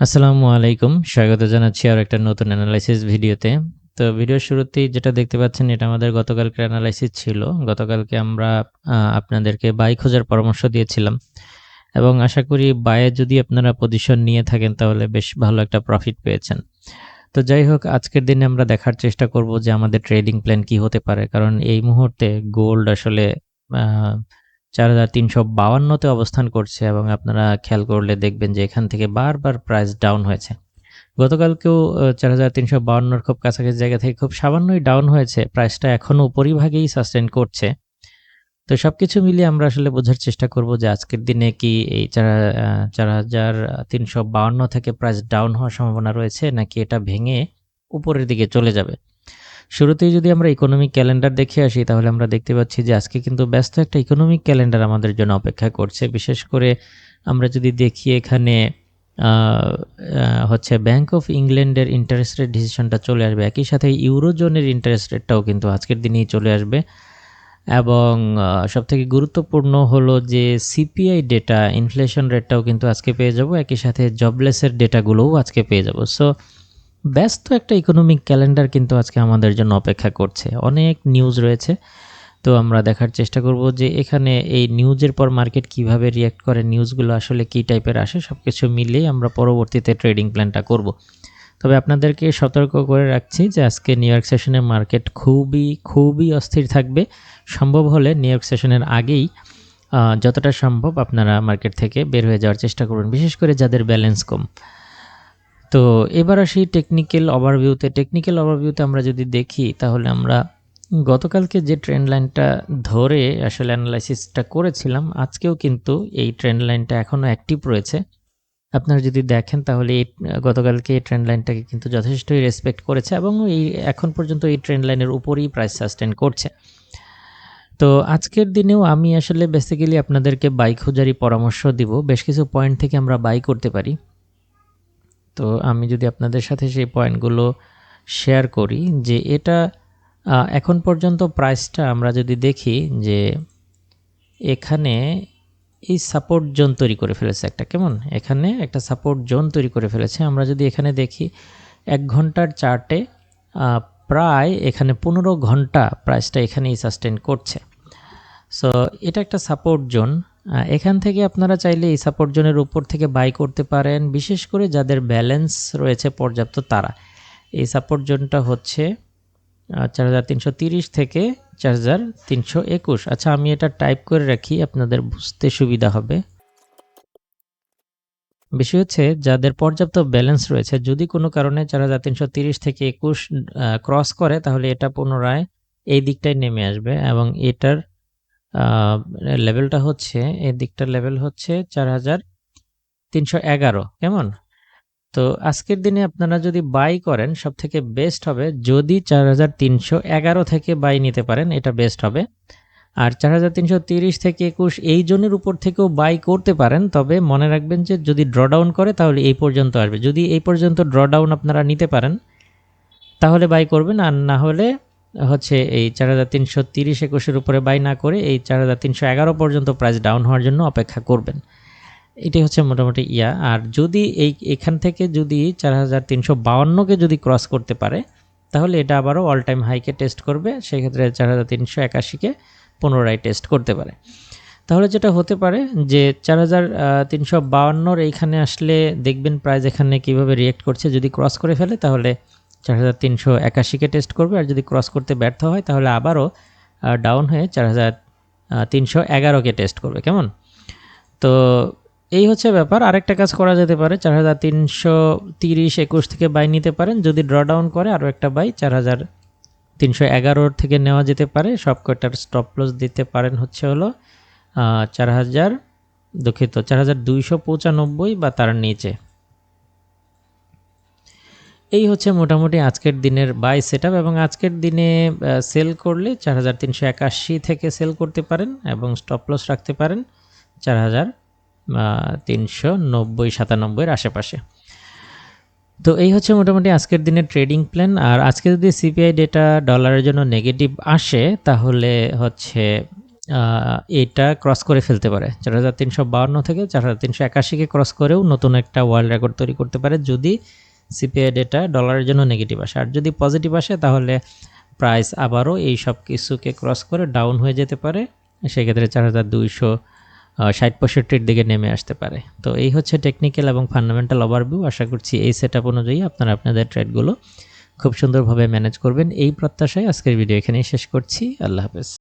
আসসালামু আলাইকুম। স্বাগত জানাচ্ছি আর একটা নতুন এনালাইসিস ভিডিওতে। তো ভিডিওর শুরুতেই যেটা দেখতে পাচ্ছেন, এটা আমাদের গতকালকে এনালাইসিস ছিল। গতকালকে আমরা আপনাদেরকে বাই খোঁজার পরামর্শ দিয়েছিলাম। এবং আশা করি বায়ে যদি আপনারা পজিশন নিয়ে থাকেন, তাহলে বেশ ভালো একটা প্রফিট পেয়েছেন। তো যাই হোক, আজকের দিনে আমরা দেখার চেষ্টা করব যে আমাদের ট্রেডিং প্ল্যান কি হতে পারে। কারণ এই মুহূর্তে গোল্ড আসলে আ ৪৩৫২ তে অবস্থান করছে এবং আপনারা খেয়াল করলে দেখবেন যে এখান থেকে বারবার প্রাইস ডাউন হয়েছে। গতকালকেও আ ৪৩৫২ র খুব কাছাকাছি জায়গা থেকে খুব সামান্যই ডাউন হয়েছে। প্রাইসটা এখনও উপরিভাগেই সাস্টেইন করছে। তো সবকিছু মিলিয়ে আমরা আসলে বোঝার চেষ্টা করব যে আজকের দিনে কি এই চারা আ ৪৩৫২ থেকে প্রাইস ডাউন হওয়ার সম্ভাবনা রয়েছে, নাকি এটা ভেঙে উপরের দিকে চলে যাবে। শুরুতেই যদি আমরা ইকোনমিক ক্যালেন্ডার দেখে আসি, তাহলে আমরা দেখতে পাচ্ছি যে আজকে কিন্তু ব্যস্ত একটা ইকোনমিক ক্যালেন্ডার আমাদের জন্য অপেক্ষা করছে। বিশেষ করে আমরা যদি দেখি এখানে হচ্ছে ব্যাংক অফ ইংল্যান্ডের ইন্টারেস্ট রেট ডিসিশনটা চলে আসবে। একই সাথে ইউরোজোনের ইন্টারেস্ট রেটটাও কিন্তু আজকের দিনেই চলে আসবে। এবং সবথেকে গুরুত্বপূর্ণ হলো যে সিপিআই ডেটা ইনফ্লেশন রেটটাও কিন্তু আজকে পেয়ে যাব। একই সাথে জবলেসের ডেটাগুলোও আজকে পেয়ে যাব। সো ব্যস্ত একটা ইকোনমিক ক্যালেন্ডার কিন্তু আজকে আমাদের জন্য অপেক্ষা করছে। অনেক নিউজ রয়েছে। তো আমরা দেখার চেষ্টা করব যে এখানে এই নিউজের পর মার্কেট কীভাবে রিঅ্যাক্ট করে, নিউজগুলো আসলে কী টাইপের আসে সব কিছু মিলিয়ে আমরা পরবর্তীতে ট্রেডিং প্ল্যানটা করব। তবে আপনাদেরকে সতর্ক করে রাখছি যে আজকে নিউ ইয়র্ক সেশনে মার্কেট খুবই, খুবই অস্থির থাকবে। সম্ভব হলে নিউ ইয়র্ক সেশনের আগেই যতটা সম্ভব আপনারা মার্কেট থেকে বের হয়ে যাওয়ার চেষ্টা করবেন। বিশেষ করে যাদের ব্যালেন্স কম। তো এবার আসি টেকনিক্যাল ওভারভিউতে। টেকনিক্যাল ওভারভিউতে আমরা যদি দেখি, তাহলে আমরা গতকালকে যে ট্রেন্ড লাইনটা ধরে আসলে এনালাইসিসটা করেছিলাম, আজকেও কিন্তু এই ট্রেন্ড লাইনটা এখনও অ্যাক্টিভ রয়েছে। আপনারা যদি দেখেন, তাহলে এই, গতকালকে এই ট্রেন্ড লাইনটাকে কিন্তু যথেষ্টই রেসপেক্ট করেছে এবং এই, এখন পর্যন্ত এই ট্রেন্ড লাইনের উপরেই প্রাইস সাস্টেইন করছে। তো আজকের দিনেও আমি আসলে বেসিক্যালি আপনাদেরকে বাই খোঁজারই পরামর্শ দিব। বেশ কিছু পয়েন্ট থেকে আমরা বাই করতে পারি। তো আমি যদি আপনাদের সাথে সেই পয়েন্টগুলো শেয়ার করি যে এটা এখন পর্যন্ত প্রাইসটা আমরা যদি দেখি যে এখানে এই সাপোর্ট জোন তৈরি করে ফেলেছে একটা, কেমন? এখানে একটা সাপোর্ট জোন তৈরি করে ফেলেছে। আমরা যদি এখানে দেখি ১ ঘণ্টার চার্টে প্রায় এখানে ১৫ ঘণ্টা প্রাইসটা এখানেই সাস্টেইন করছে। সো, এটা একটা সাপোর্ট জোন। এখান থেকে আপনারা চাইলে এই সাপোর্ট জোনের উপর থেকে বাই করতে পারেন। বিশেষ করে যাদের ব্যালেন্স রয়েছে পর্যাপ্ত তারা। এই সাপোর্ট জোনটা হচ্ছে আ ৪৩৩০ থেকে ৪৩২১ আচ্ছা আমি এটা টাইপ করে রাখি, আপনাদের বুঝতে সুবিধা হবে। বিষয় হচ্ছে, যাদের পর্যাপ্ত ব্যালেন্স রয়েছে, যদি কোনো কারণে ৪৩৩০ থেকে একুশ ক্রস করে, তাহলে এটা পুনরায় এই দিকটায় নেমে আসবে এবং এটার লেভেলটা হচ্ছে এই দিকটার লেভেল হচ্ছে ৪৩১১ কেমন? তো আজকের দিনে আপনারা যদি বাই করেন সব থেকে বেস্ট হবে যদি ৪৩১১ থেকে বাই নিতে পারেন, এটা বেস্ট হবে। আর ৪৩৩০ থেকে ২১ এই জোনের উপর থেকেও বাই করতে পারেন, তবে মনে রাখবেন যে যদি ড্রডাউন করে, তাহলে এই পর্যন্ত আসবে। যদি এই পর্যন্ত ড্রডাউন আপনারা নিতে পারেন, তাহলে বাই করবেন, আর না হলে হচ্ছে এই চার হাজার তিনশো তিরিশ একুশের উপরে বাই না করে এই ৪৩১১ পর্যন্ত প্রাইস ডাউন হওয়ার জন্য অপেক্ষা করবেন। এটাই হচ্ছে মোটামুটি ইয়া আর যদি এই, এখান থেকে যদি ৪৩৫২ কে যদি ক্রস করতে পারে, তাহলে এটা আবারও অল টাইম হাইকে টেস্ট করবে। সেক্ষেত্রে চার হাজার তিনশো একাশিকে পুনরায় টেস্ট করতে পারে। তাহলে যেটা হতে পারে যে ৪৩৫২ র এইখানে আসলে দেখবেন প্রাইস এখানে কীভাবে রিঅ্যাক্ট করছে, যদি ক্রস করে ফেলে, তাহলে ৪৩৮১ একাশিকে টেস্ট করবে, আর যদি ক্রস করতে ব্যর্থ হয়, তাহলে আবারও ডাউন হয়ে চার হাজার তিনশো এগারোকে টেস্ট করবে, কেমন? তো এই হচ্ছে ব্যাপার। আরেকটা কাজ করা যেতে পারে ৪৩৩০-২১ থেকে বাই নিতে পারেন। যদি ড্র ডাউন করে, আরও একটা বাই ৪৩১১ থেকে নেওয়া যেতে পারে। সবকটার স্টপ লস দিতে পারেন হচ্ছে হলো চার হাজার, দুঃখিত ৪২৯৫ বা তার নিচে। এই হচ্ছে মোটামুটি আজকের দিনের বাই সেটআপ এবং আজকের দিনে সেল করলে ৪৩৮১ থেকে সেল করতে পারেন এবং স্টপ লস রাখতে পারেন ৪০০০ আ ৩৯০-৯৭ এর আশেপাশে। তো এই হচ্ছে মোটামুটি আজকের দিনের ট্রেডিং প্ল্যান। আর আজকে যদি সিপিআই ডেটা ডলারের জন্য নেগেটিভ আসে, তাহলে হচ্ছে এটা ক্রস করে ফেলতে পারে চার হাজার তিনশো থেকে চার হাজার তিনশো একাশিকে ক্রস করেও নতুন একটা ওয়ার্ল্ড রেকর্ড তৈরি করতে পারে যদি সিপিআই ডেটা ডলারের জন্য নেগেটিভ আসে। আর যদি পজিটিভ আসে, তাহলে প্রাইস আবারও এই সব কিছুকে ক্রস করে ডাউন হয়ে যেতে পারে। সেক্ষেত্রে চার হাজার দুইশো ষাট পঁয়ষট্টির দিকে নেমে আসতে পারে। তো এই হচ্ছে টেকনিক্যাল এবং ফান্ডামেন্টাল ওভারভিউ আশা করছি এই সেট আপ অনুযায়ী আপনারা আপনাদের ট্রেডগুলো খুব সুন্দরভাবে ম্যানেজ করবেন। এই প্রত্যাশায় আজকের ভিডিও এখানেই শেষ করছি। আল্লাহ হাফেজ।